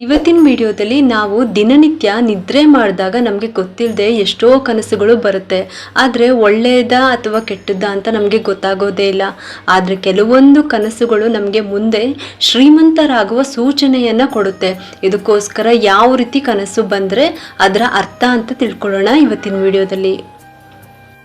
ಇವತ್ತಿನ ವಿಡಿಯೋದಲ್ಲಿ ನಾವು ದಿನನಿತ್ಯ ನಿದ್ರೆ ಮಾಡಿದಾಗ ನಮಗೆ ಗೊತ್ತಿಲ್ಲದೆ ಎಷ್ಟೋ ಕನಸುಗಳು ಬರುತ್ತೆ. ಆದರೆ ಒಳ್ಳೆಯದ ಅಥವಾ ಕೆಟ್ಟದ್ದ ಅಂತ ನಮಗೆ ಗೊತ್ತಾಗೋದೇ ಇಲ್ಲ. ಆದರೆ ಕೆಲವೊಂದು ಕನಸುಗಳು ನಮಗೆ ಮುಂದೆ ಶ್ರೀಮಂತರಾಗುವ ಸೂಚನೆಯನ್ನು ಕೊಡುತ್ತೆ. ಇದಕ್ಕೋಸ್ಕರ ಯಾವ ರೀತಿ ಕನಸು ಬಂದರೆ ಅದರ ಅರ್ಥ ಅಂತ ತಿಳ್ಕೊಳ್ಳೋಣ ಇವತ್ತಿನ ವಿಡಿಯೋದಲ್ಲಿ.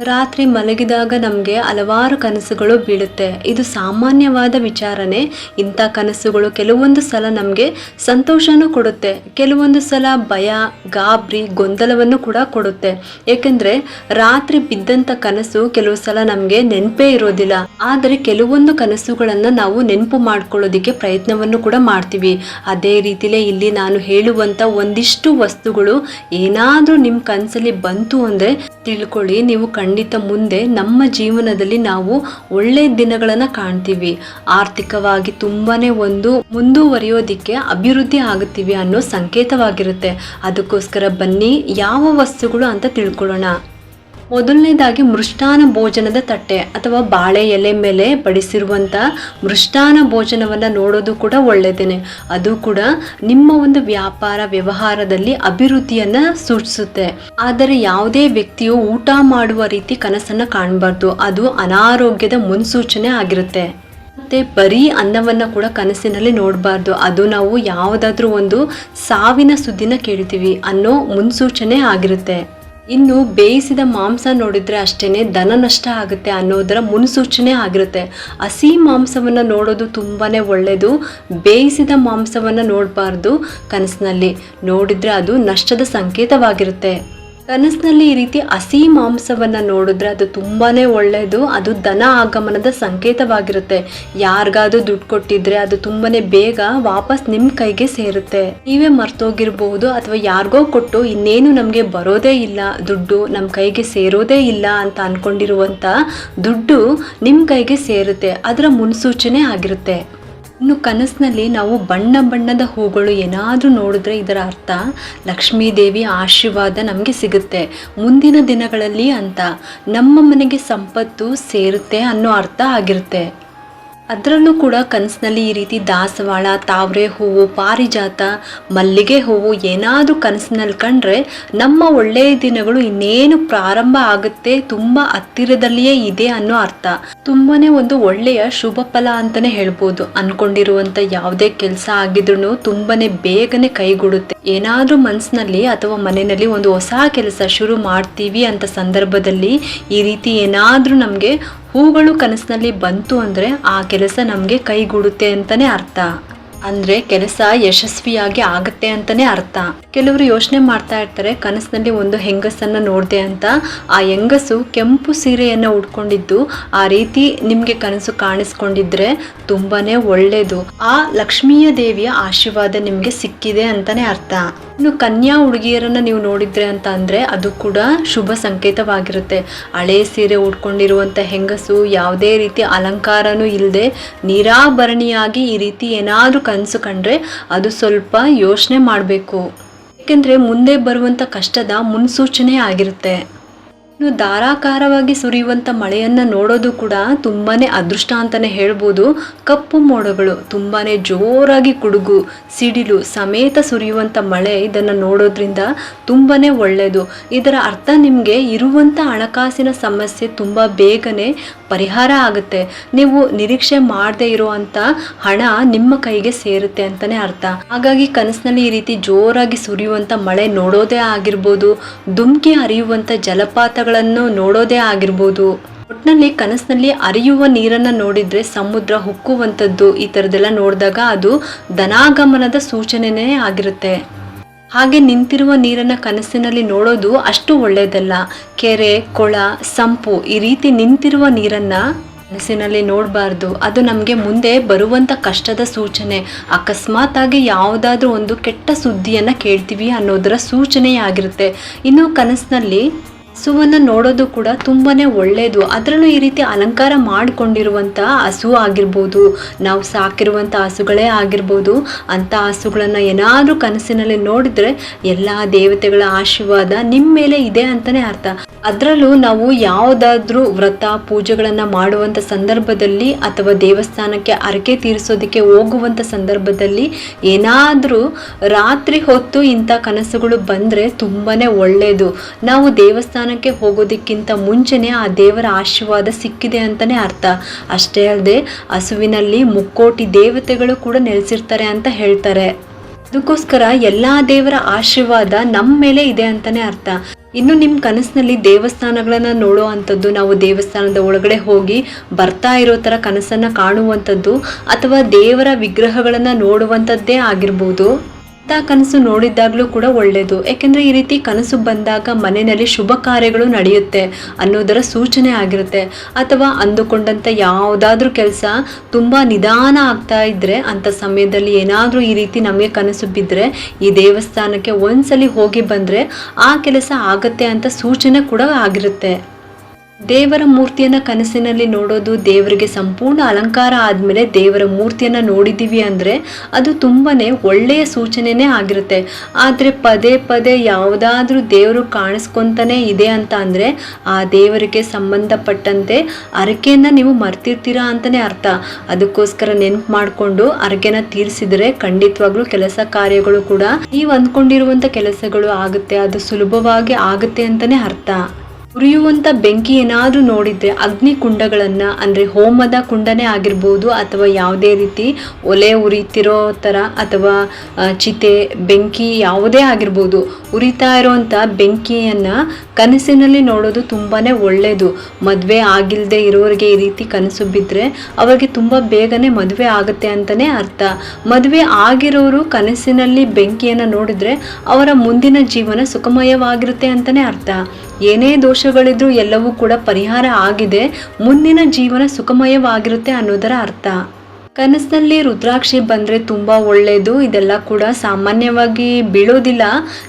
ರಾತ್ರಿ ಮಲಗಿದಾಗ ನಮಗೆ ಹಲವಾರು ಕನಸುಗಳು ಬೀಳುತ್ತೆ. ಇದು ಸಾಮಾನ್ಯವಾದ ವಿಚಾರನೆ. ಇಂಥ ಕನಸುಗಳು ಕೆಲವೊಂದು ಸಲ ನಮಗೆ ಸಂತೋಷನೂ ಕೊಡುತ್ತೆ. ಕೆಲವೊಂದು ಸಲ ಭಯ, ಗಾಬರಿ, ಗೊಂದಲವನ್ನು ಕೂಡ ಕೊಡುತ್ತೆ. ಏಕೆಂದರೆ ರಾತ್ರಿ ಬಿದ್ದಂಥ ಕನಸು ಕೆಲವು ಸಲ ನಮಗೆ ನೆನಪೇ ಇರೋದಿಲ್ಲ. ಆದರೆ ಕೆಲವೊಂದು ಕನಸುಗಳನ್ನು ನಾವು ನೆನಪು ಮಾಡ್ಕೊಳ್ಳೋದಕ್ಕೆ ಪ್ರಯತ್ನವನ್ನು ಕೂಡ ಮಾಡ್ತೀವಿ. ಅದೇ ರೀತಿಲೇ ಇಲ್ಲಿ ನಾನು ಹೇಳುವಂಥ ಒಂದಿಷ್ಟು ವಸ್ತುಗಳು ಏನಾದರೂ ನಿಮ್ಮ ಕನಸಲ್ಲಿ ಬಂತು ಅಂದರೆ ತಿಳ್ಕೊಳ್ಳಿ, ನೀವು ಖಂಡಿತ ಮುಂದೆ ನಮ್ಮ ಜೀವನದಲ್ಲಿ ನಾವು ಒಳ್ಳೆ ದಿನಗಳನ್ನು ಕಾಣ್ತೀವಿ. ಆರ್ಥಿಕವಾಗಿ ತುಂಬಾ ಒಂದು ಮುಂದುವರಿಯೋದಿಕ್ಕೆ ಅಭಿವೃದ್ಧಿ ಆಗುತ್ತೀವಿ ಅನ್ನೋ ಸಂಕೇತವಾಗಿರುತ್ತೆ. ಅದಕ್ಕೋಸ್ಕರ ಬನ್ನಿ, ಯಾವ ವಸ್ತುಗಳು ಅಂತ ತಿಳ್ಕೊಳ್ಳೋಣ. ಮೊದಲನೇದಾಗಿ ಮೃಷ್ಟಾನ ಭೋಜನದ ತಟ್ಟೆ ಅಥವಾ ಬಾಳೆ ಎಲೆ ಮೇಲೆ ಬಡಿಸಿರುವಂಥ ಮೃಷ್ಟಾನ ಭೋಜನವನ್ನು ನೋಡೋದು ಕೂಡ ಒಳ್ಳೆಯದೇನೆ. ಅದು ಕೂಡ ನಿಮ್ಮ ಒಂದು ವ್ಯಾಪಾರ ವ್ಯವಹಾರದಲ್ಲಿ ಅಭಿವೃದ್ಧಿಯನ್ನು ಸೂಚಿಸುತ್ತೆ. ಆದರೆ ಯಾವುದೇ ವ್ಯಕ್ತಿಯು ಊಟ ಮಾಡುವ ರೀತಿ ಕನಸನ್ನು ಕಾಣಬಾರ್ದು. ಅದು ಅನಾರೋಗ್ಯದ ಮುನ್ಸೂಚನೆ ಆಗಿರುತ್ತೆ. ಮತ್ತೆ ಬರೀ ಅನ್ನವನ್ನು ಕೂಡ ಕನಸಿನಲ್ಲಿ ನೋಡಬಾರ್ದು. ಅದು ನಾವು ಯಾವುದಾದ್ರೂ ಒಂದು ಸಾವಿನ ಸುದ್ದಿನ ಕೇಳ್ತೀವಿ ಅನ್ನೋ ಮುನ್ಸೂಚನೆ ಆಗಿರುತ್ತೆ. ಇನ್ನು ಬೇಯಿಸಿದ ಮಾಂಸ ನೋಡಿದ್ರೆ ಅಷ್ಟೇ ದನ ನಷ್ಟ ಆಗುತ್ತೆ ಅನ್ನೋದರ ಮುನ್ಸೂಚನೆ ಆಗಿರುತ್ತೆ. ಹಸಿ ಮಾಂಸವನ್ನು ನೋಡೋದು ತುಂಬಾ ಒಳ್ಳೆಯದು ಬೇಯಿಸಿದ ಮಾಂಸವನ್ನು ನೋಡಬಾರ್ದು ಕನಸಿನಲ್ಲಿ. ನೋಡಿದರೆ ಅದು ನಷ್ಟದ ಸಂಕೇತವಾಗಿರುತ್ತೆ. ಕನಸಿನಲ್ಲಿ ಈ ರೀತಿ ಹಸಿ ಮಾಂಸವನ್ನು ನೋಡಿದ್ರೆ ಅದು ತುಂಬಾನೇ ಒಳ್ಳೆಯದು ಅದು ಧನ ಆಗಮನದ ಸಂಕೇತವಾಗಿರುತ್ತೆ. ಯಾರಿಗಾದ್ರೂ ದುಡ್ಡು ಕೊಟ್ಟಿದ್ರೆ ಅದು ತುಂಬಾನೇ ಬೇಗ ವಾಪಸ್ ನಿಮ್ಮ ಕೈಗೆ ಸೇರುತ್ತೆ. ನೀವೇ ಮರ್ತೋಗಿರ್ಬಹುದು ಅಥವಾ ಯಾರಿಗೋ ಕೊಟ್ಟು ಇನ್ನೇನು ನಮಗೆ ಬರೋದೇ ಇಲ್ಲ, ದುಡ್ಡು ನಮ್ಮ ಕೈಗೆ ಸೇರೋದೇ ಇಲ್ಲ ಅಂತ ಅನ್ಕೊಂಡಿರುವಂಥ ದುಡ್ಡು ನಿಮ್ಮ ಕೈಗೆ ಸೇರುತ್ತೆ. ಅದರ ಮುನ್ಸೂಚನೆ ಆಗಿರುತ್ತೆ. ಇನ್ನು ಕನಸಿನಲ್ಲಿ ನಾವು ಬಣ್ಣ ಬಣ್ಣದ ಹೂಗಳು ಏನಾದರೂ ನೋಡಿದ್ರೆ ಇದರ ಅರ್ಥ ಲಕ್ಷ್ಮೀ ದೇವಿ ಆಶೀರ್ವಾದ ನಮಗೆ ಸಿಗುತ್ತೆ. ಮುಂದಿನ ದಿನಗಳಲ್ಲಿ ಅಂತ ನಮ್ಮ ಮನೆಗೆ ಸಂಪತ್ತು ಸೇರುತ್ತೆ ಅನ್ನೋ ಅರ್ಥ ಆಗಿರುತ್ತೆ. ಅದರಲ್ಲೂ ಕೂಡ ಕನಸಿನಲ್ಲಿ ಈ ರೀತಿ ದಾಸವಾಳ, ತಾವರೆ ಹೂವು, ಪಾರಿಜಾತ, ಮಲ್ಲಿಗೆ ಹೂವು ಏನಾದರೂ ಕನಸಿನಲ್ಲಿ ಕಂಡ್ರೆ ನಮ್ಮ ಒಳ್ಳೆಯ ದಿನಗಳು ಇನ್ನೇನು ಪ್ರಾರಂಭ ಆಗುತ್ತೆ ತುಂಬ ಹತ್ತಿರದಲ್ಲಿಯೇ ಇದೆ ಅನ್ನೋ ಅರ್ಥ. ತುಂಬಾನೇ ಒಂದು ಒಳ್ಳೆಯ ಶುಭ ಫಲ ಅಂತಾನೆ ಹೇಳ್ಬೋದು. ಅನ್ಕೊಂಡಿರುವಂತ ಯಾವುದೇ ಕೆಲಸ ಆಗಿದ್ರು ತುಂಬಾನೇ ಬೇಗನೆ ಕೈಗೂಡುತ್ತೆ. ಏನಾದರೂ ಮನಸ್ಸಿನಲ್ಲಿ ಅಥವಾ ಮನೆಯಲ್ಲಿ ಒಂದು ಹೊಸ ಕೆಲಸ ಶುರು ಮಾಡ್ತೀವಿ ಅಂತ ಸಂದರ್ಭದಲ್ಲಿ ಈ ರೀತಿ ಏನಾದರೂ ನಮಗೆ ಹೂಗಳು ಕನಸಿನಲ್ಲಿ ಬಂತು ಅಂದರೆ ಆ ಕೆಲಸ ನಮಗೆ ಕೈಗೂಡುತ್ತೆ ಅಂತಲೇ ಅರ್ಥ. ಅಂದರೆ ಕೆಲಸ ಯಶಸ್ವಿಯಾಗಿ ಆಗುತ್ತೆ ಅಂತಲೇ ಅರ್ಥ. ಕೆಲವರು ಯೋಚನೆ ಮಾಡ್ತಾ ಇರ್ತಾರೆ, ಕನಸಿನಲ್ಲಿ ಒಂದು ಹೆಂಗಸನ್ನು ನೋಡಿದೆ ಅಂತ. ಆ ಹೆಂಗಸು ಕೆಂಪು ಸೀರೆಯನ್ನು ಉಟ್ಕೊಂಡಿದ್ದು ಆ ರೀತಿ ನಿಮಗೆ ಕನಸು ಕಾಣಿಸ್ಕೊಂಡಿದ್ರೆ ತುಂಬಾ ಒಳ್ಳೆಯದು ಆ ಲಕ್ಷ್ಮೀಯ ದೇವಿಯ ಆಶೀರ್ವಾದ ನಿಮಗೆ ಸಿಕ್ಕಿದೆ ಅಂತಲೇ ಅರ್ಥ. ಇನ್ನು ಕನ್ಯಾ ಹುಡುಗಿಯರನ್ನ ನೀವು ನೋಡಿದ್ರೆ ಅಂತ ಅಂದ್ರೆ ಅದು ಕೂಡ ಶುಭ ಸಂಕೇತವಾಗಿರುತ್ತೆ. ಹಳೆ ಸೀರೆ ಉಟ್ಕೊಂಡಿರುವಂತ ಹೆಂಗಸು, ಯಾವುದೇ ರೀತಿ ಅಲಂಕಾರನೂ ಇಲ್ಲದೆ ನಿರಾಭರಣಿಯಾಗಿ ಈ ರೀತಿ ಏನಾದರೂ ಕನಸು ಕಂಡ್ರೆ ಅದು ಸ್ವಲ್ಪ ಯೋಚನೆ ಮಾಡಬೇಕು. ಏಕೆಂದರೆ ಮುಂದೆ ಬರುವಂಥ ಕಷ್ಟದ ಮುನ್ಸೂಚನೆ ಆಗಿರುತ್ತೆ. ಇನ್ನು ಧಾರಾಕಾರವಾಗಿ ಸುರಿಯುವಂಥ ಮಳೆಯನ್ನು ನೋಡೋದು ಕೂಡ ತುಂಬಾನೇ ಅದೃಷ್ಟ ಅಂತಲೇ ಹೇಳ್ಬೋದು. ಕಪ್ಪು ಮೋಡಗಳು ತುಂಬಾನೇ ಜೋರಾಗಿ ಕುಡುಗು, ಸಿಡಿಲು ಸಮೇತ ಸುರಿಯುವಂಥ ಮಳೆ ಇದನ್ನು ನೋಡೋದ್ರಿಂದ ತುಂಬಾನೇ ಒಳ್ಳೆಯದು ಇದರ ಅರ್ಥ ನಿಮಗೆ ಇರುವಂಥ ಹಣಕಾಸಿನ ಸಮಸ್ಯೆ ತುಂಬ ಬೇಗನೆ ಪರಿಹಾರ ಆಗುತ್ತೆ. ನೀವು ನಿರೀಕ್ಷೆ ಮಾಡದೇ ಇರುವಂಥ ಹಣ ನಿಮ್ಮ ಕೈಗೆ ಸೇರುತ್ತೆ ಅಂತಲೇ ಅರ್ಥ. ಹಾಗಾಗಿ ಕನಸಿನಲ್ಲಿ ಈ ರೀತಿ ಜೋರಾಗಿ ಸುರಿಯುವಂಥ ಮಳೆ ನೋಡೋದೇ ಆಗಿರ್ಬೋದು. ದುಮ್ಕಿ ಹರಿಯುವಂಥ ಜಲಪಾತಗಳನ್ನು ನೋಡೋದೇ ಆಗಿರ್ಬೋದು. ಒಟ್ಟಿನಲ್ಲಿ ಕನಸಿನಲ್ಲಿ ಅರಿಯುವ ನೀರನ್ನು ನೋಡಿದ್ರೆ ಸಮುದ್ರ ಹುಕ್ಕುವಂಥದ್ದು. ಈ ಥರದ್ದೆಲ್ಲ ನೋಡಿದಾಗ ಅದು ಧನಾಗಮನದ ಸೂಚನೆನೇ ಆಗಿರುತ್ತೆ. ಹಾಗೆ ನಿಂತಿರುವ ನೀರನ್ನು ಕನಸಿನಲ್ಲಿ ನೋಡೋದು ಅಷ್ಟು ಒಳ್ಳೆಯದಲ್ಲ. ಕೆರೆ, ಕೊಳ, ಸಂಪು ಈ ರೀತಿ ನಿಂತಿರುವ ನೀರನ್ನು ಕನಸಿನಲ್ಲಿ ನೋಡಬಾರ್ದು. ಅದು ನಮಗೆ ಮುಂದೆ ಬರುವಂಥ ಕಷ್ಟದ ಸೂಚನೆ. ಅಕಸ್ಮಾತ್ ಆಗಿ ಯಾವುದಾದ್ರೂ ಒಂದು ಕೆಟ್ಟ ಸುದ್ದಿಯನ್ನು ಕೇಳ್ತೀವಿ ಅನ್ನೋದರ ಸೂಚನೆಯಾಗಿರುತ್ತೆ. ಇನ್ನು ಕನಸಿನಲ್ಲಿ ಹಸುವನ್ನು ನೋಡೋದು ಕೂಡ ತುಂಬಾನೇ ಒಳ್ಳೆಯದು ಅದರಲ್ಲೂ ಈ ರೀತಿ ಅಲಂಕಾರ ಮಾಡಿಕೊಂಡಿರುವಂಥ ಹಸು ಆಗಿರ್ಬೋದು, ನಾವು ಸಾಕಿರುವಂಥ ಹಸುಗಳೇ ಆಗಿರ್ಬೋದು, ಅಂಥ ಹಸುಗಳನ್ನು ಏನಾದರೂ ಕನಸಿನಲ್ಲಿ ನೋಡಿದ್ರೆ ಎಲ್ಲ ದೇವತೆಗಳ ಆಶೀರ್ವಾದ ನಿಮ್ಮ ಮೇಲೆ ಇದೆ ಅಂತಲೇ ಅರ್ಥ. ಅದರಲ್ಲೂ ನಾವು ಯಾವುದಾದ್ರೂ ವ್ರತ, ಪೂಜೆಗಳನ್ನು ಮಾಡುವಂಥ ಸಂದರ್ಭದಲ್ಲಿ ಅಥವಾ ದೇವಸ್ಥಾನಕ್ಕೆ ಹರಕೆ ತೀರಿಸೋದಕ್ಕೆ ಹೋಗುವಂಥ ಸಂದರ್ಭದಲ್ಲಿ ಏನಾದರೂ ರಾತ್ರಿ ಹೊತ್ತು ಇಂಥ ಕನಸುಗಳು ಬಂದರೆ ತುಂಬಾ ಒಳ್ಳೆಯದು ನಾವು ದೇವಸ್ಥಾನಕ್ಕೆ ಹೋಗೋದಕ್ಕಿಂತ ಮುಂಚೆನೇ ಆ ದೇವರ ಆಶೀರ್ವಾದ ಸಿಕ್ಕಿದೆ ಅಂತಲೇ ಅರ್ಥ. ಅಷ್ಟೇ ಅಲ್ಲದೆ ಹಸುವಿನಲ್ಲಿ ಮುಕ್ಕೋಟಿ ದೇವತೆಗಳು ಕೂಡ ನೆಲೆಸಿರ್ತಾರೆ ಅಂತ ಹೇಳ್ತಾರೆ. ಅದಕ್ಕೋಸ್ಕರ ಎಲ್ಲ ದೇವರ ಆಶೀರ್ವಾದ ನಮ್ಮ ಮೇಲೆ ಇದೆ ಅಂತಲೇ ಅರ್ಥ. ಇನ್ನು ನಿಮ್ಮ ಕನಸಿನಲ್ಲಿ ದೇವಸ್ಥಾನಗಳನ್ನು ನೋಡೋ ಅಂಥದ್ದು, ನಾವು ದೇವಸ್ಥಾನದ ಒಳಗಡೆ ಹೋಗಿ ಬರ್ತಾ ಇರೋ ಥರ ಕನಸನ್ನು ಕಾಣುವಂಥದ್ದು ಅಥವಾ ದೇವರ ವಿಗ್ರಹಗಳನ್ನು ನೋಡುವಂಥದ್ದೇ ಆಗಿರ್ಬೋದು? ಕನಸು ನೋಡಿದ್ದಾಗಲೂ ಕೂಡ ಒಳ್ಳೆಯದು. ಯಾಕೆಂದರೆ ಈ ರೀತಿ ಕನಸು ಬಂದಾಗ ಮನೆಯಲ್ಲಿ ಶುಭ ಕಾರ್ಯಗಳು ನಡೆಯುತ್ತೆ ಅನ್ನೋದರ ಸೂಚನೆ ಆಗಿರುತ್ತೆ. ಅಥವಾ ಅಂದುಕೊಂಡಂಥ ಯಾವುದಾದ್ರೂ ಕೆಲಸ ತುಂಬ ನಿಧಾನ ಆಗ್ತಾ ಇದ್ದರೆ ಅಂಥ ಸಮಯದಲ್ಲಿ ಏನಾದರೂ ಈ ರೀತಿ ನಮಗೆ ಕನಸು ಬಿದ್ದರೆ ಈ ದೇವಸ್ಥಾನಕ್ಕೆ ಒಂದ್ಸಲಿ ಹೋಗಿ ಬಂದರೆ ಆ ಕೆಲಸ ಆಗತ್ತೆ ಅಂತ ಸೂಚನೆ ಕೂಡ ಆಗಿರುತ್ತೆ. ದೇವರ ಮೂರ್ತಿಯನ್ನ ಕನಸಿನಲ್ಲಿ ನೋಡೋದು ದೇವರಿಗೆ ಸಂಪೂರ್ಣ ಅಲಂಕಾರ ಆದಮೇಲೆ ದೇವರ ಮೂರ್ತಿಯನ್ನ ನೋಡಿದ್ದೀವಿ ಅಂದರೆ ಅದು ತುಂಬಾನೇ ಒಳ್ಳೆಯ ಸೂಚನೆನೇ ಆಗಿರುತ್ತೆ. ಆದರೆ ಪದೇ ಪದೇ ಯಾವುದಾದ್ರೂ ದೇವರು ಕಾಣಿಸ್ಕೊಂತಾನೆ ಇದೆ ಅಂತ ಅಂದರೆ ಆ ದೇವರಿಗೆ ಸಂಬಂಧಪಟ್ಟಂತೆ ಅರಕೆಯನ್ನು ನೀವು ಮರ್ತಿರ್ತೀರಾ ಅಂತಲೇ ಅರ್ಥ. ಅದಕ್ಕೋಸ್ಕರ ನೆನ್ಪು ಮಾಡಿಕೊಂಡು ಅರಕೆನ ತೀರಿಸಿದ್ರೆ ಖಂಡಿತವಾಗ್ಲೂ ಕೆಲಸ ಕಾರ್ಯಗಳು ಕೂಡ ನೀವು ಅಂದ್ಕೊಂಡಿರುವಂಥ ಕೆಲಸಗಳು ಆಗುತ್ತೆ. ಅದು ಸುಲಭವಾಗಿ ಆಗುತ್ತೆ ಅಂತಲೇ ಅರ್ಥ. ಉರಿಯುವಂಥ ಬೆಂಕಿ ಏನಾದರೂ ನೋಡಿದರೆ ಅಗ್ನಿ ಕುಂಡಗಳನ್ನು, ಅಂದರೆ ಹೋಮದ ಕುಂಡನೇ ಆಗಿರ್ಬೋದು ಅಥವಾ ಯಾವುದೇ ರೀತಿ ಒಲೆ ಉರಿತಿರೋ ಥರ ಅಥವಾ ಚಿತೆ, ಬೆಂಕಿ ಯಾವುದೇ ಆಗಿರ್ಬೋದು, ಉರಿತಾ ಇರೋವಂಥ ಬೆಂಕಿಯನ್ನು ಕನಸಿನಲ್ಲಿ ನೋಡೋದು ತುಂಬಾ ಒಳ್ಳೆಯದು ಮದುವೆ ಆಗಿಲ್ಲದೆ ಇರೋರಿಗೆ ಈ ರೀತಿ ಕನಸು ಬಿದ್ದರೆ ಅವರಿಗೆ ತುಂಬ ಬೇಗನೆ ಮದುವೆ ಆಗುತ್ತೆ ಅಂತಲೇ ಅರ್ಥ. ಮದುವೆ ಆಗಿರೋರು ಕನಸಿನಲ್ಲಿ ಬೆಂಕಿಯನ್ನು ನೋಡಿದರೆ ಅವರ ಮುಂದಿನ ಜೀವನ ಸುಖಮಯವಾಗಿರುತ್ತೆ ಅಂತಲೇ ಅರ್ಥ. ಏನೇ ದೋಷಗಳಿದ್ರೂ ಎಲ್ಲವೂ ಕೂಡ ಪರಿಹಾರ ಆಗಿದೆ. ಮುಂದಿನ ಜೀವನ ಸುಖಮಯವಾಗಿರುತ್ತೆ ಅನ್ನೋದರ ಅರ್ಥ. ಕನಸಿನಲ್ಲಿ ರುದ್ರಾಕ್ಷಿ ಬಂದರೆ ತುಂಬ ಒಳ್ಳೆಯದು ಇದೆಲ್ಲ ಕೂಡ ಸಾಮಾನ್ಯವಾಗಿ ಬೀಳೋದಿಲ್ಲ.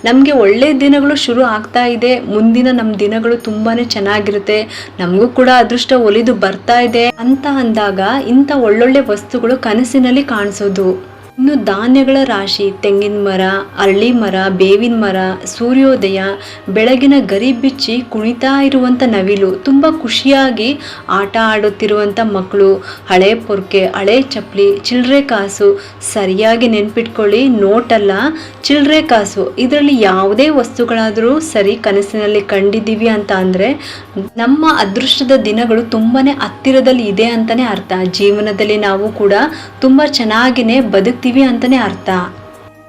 ನಮಗೆ ಒಳ್ಳೆಯ ದಿನಗಳು ಶುರು ಆಗ್ತಾ ಇದೆ. ಮುಂದಿನ ನಮ್ಮ ದಿನಗಳು ತುಂಬಾ ಚೆನ್ನಾಗಿರುತ್ತೆ. ನಮಗೂ ಕೂಡ ಅದೃಷ್ಟ ಒಲಿದು ಬರ್ತಾ ಇದೆ ಅಂತ ಅಂದಾಗ ಇಂಥ ಒಳ್ಳೊಳ್ಳೆ ವಸ್ತುಗಳು ಕನಸಿನಲ್ಲಿ ಕಾಣಿಸೋದು. ಇನ್ನು ಧಾನ್ಯಗಳ ರಾಶಿ, ತೆಂಗಿನ ಮರ ಅರಳಿ ಮರ, ಬೇವಿನ ಮರ, ಸೂರ್ಯೋದಯ, ಬೆಳಗಿನ ಗರಿ ಬಿಚ್ಚಿ ಕುಣಿತಾ ಇರುವಂಥ ನವಿಲು, ತುಂಬ ಖುಷಿಯಾಗಿ ಆಟ ಆಡುತ್ತಿರುವಂಥ ಮಕ್ಕಳು, ಹಳೆ ಪೊರ್ಕೆ, ಹಳೆ ಚಪ್ಪಲಿ ಚಿಲ್ಲರೆ ಕಾಸು, ಸರಿಯಾಗಿ ನೆನ್ಪಿಟ್ಕೊಳ್ಳಿ, ನೋಟಲ್ಲ ಚಿಲ್ಲರೆ ಕಾಸು, ಇದರಲ್ಲಿ ಯಾವುದೇ ವಸ್ತುಗಳಾದರೂ ಸರಿ ಕನಸಿನಲ್ಲಿ ಕಂಡಿದ್ದೀವಿ ಅಂತ ಅಂದರೆ ನಮ್ಮ ಅದೃಷ್ಟದ ದಿನಗಳು ತುಂಬಾ ಹತ್ತಿರದಲ್ಲಿ ಇದೆ ಅಂತಲೇ ಅರ್ಥ. ಜೀವನದಲ್ಲಿ ನಾವು ಕೂಡ ತುಂಬ ಚೆನ್ನಾಗಿನೇ ಬದುಕ್ತೀವಿ ಅಂತಲೇ ಅರ್ಥ.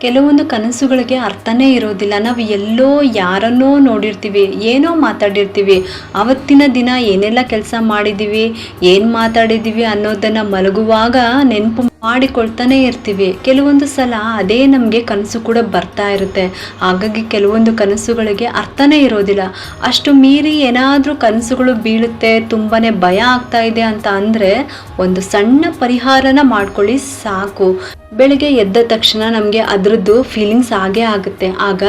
ಕೆಲವೊಂದು ಕನಸುಗಳಿಗೆ ಅರ್ಥನೇ ಇರೋದಿಲ್ಲ. ನಾವು ಎಲ್ಲೋ ಯಾರನ್ನೋ ನೋಡಿರ್ತೀವಿ, ಏನೋ ಮಾತಾಡಿರ್ತೀವಿ. ಅವತ್ತಿನ ದಿನ ಏನೆಲ್ಲ ಕೆಲಸ ಮಾಡಿದ್ದೀವಿ ಏನು ಮಾತಾಡಿದ್ದೀವಿ ಅನ್ನೋದನ್ನು ಮಲಗುವಾಗ ನೆನಪು ಮಾಡಿಕೊಳ್ತಾನೆ ಇರ್ತೀವಿ. ಕೆಲವೊಂದು ಸಲ ಅದೇ ನಮಗೆ ಕನಸು ಕೂಡ ಬರ್ತಾ ಇರುತ್ತೆ. ಹಾಗಾಗಿ ಕೆಲವೊಂದು ಕನಸುಗಳಿಗೆ ಅರ್ಥನೇ ಇರೋದಿಲ್ಲ. ಅಷ್ಟು ಮೀರಿ ಏನಾದರೂ ಕನಸುಗಳು ಬೀಳುತ್ತೆ ತುಂಬಾ ಭಯ ಆಗ್ತಾ ಇದೆ ಅಂತ ಅಂದರೆ ಒಂದು ಸಣ್ಣ ಪರಿಹಾರನ ಮಾಡ್ಕೊಳ್ಳಿ ಸಾಕು. ಬೆಳಿಗ್ಗೆ ಎದ್ದ ತಕ್ಷಣ ನಮಗೆ ಅದರದ್ದು ಫೀಲಿಂಗ್ಸ್ ಆಗೇ ಆಗುತ್ತೆ. ಆಗ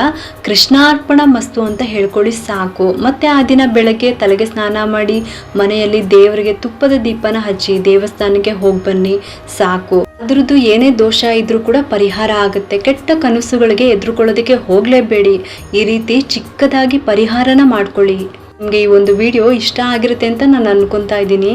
ಕೃಷ್ಣಾರ್ಪಣ ಮಸ್ತು ಅಂತ ಹೇಳ್ಕೊಳ್ಳಿ ಸಾಕು. ಮತ್ತು ಆ ದಿನ ಬೆಳಗ್ಗೆ ತಲೆಗೆ ಸ್ನಾನ ಮಾಡಿ, ಮನೆಯಲ್ಲಿ ದೇವರಿಗೆ ತುಪ್ಪದ ದೀಪನ ಹಚ್ಚಿ, ದೇವಸ್ಥಾನಕ್ಕೆ ಹೋಗಿ ಬನ್ನಿ, ಸಾಕು. ಅದರದ್ದು ಏನೇ ದೋಷ ಇದ್ರೂ ಕೂಡ ಪರಿಹಾರ ಆಗುತ್ತೆ. ಕೆಟ್ಟ ಕನಸುಗಳಿಗೆ ಎದುರುಕೊಳ್ಳೋದಕ್ಕೆ ಹೋಗಲೇಬೇಡಿ. ಈ ರೀತಿ ಚಿಕ್ಕದಾಗಿ ಪರಿಹಾರನ ಮಾಡ್ಕೊಳ್ಳಿ. ನಿಮಗೆ ಈ ಒಂದು ವಿಡಿಯೋ ಇಷ್ಟ ಆಗಿರುತ್ತೆ ಅಂತ ನಾನು ಅನ್ಕೊತಾ ಇದ್ದೀನಿ.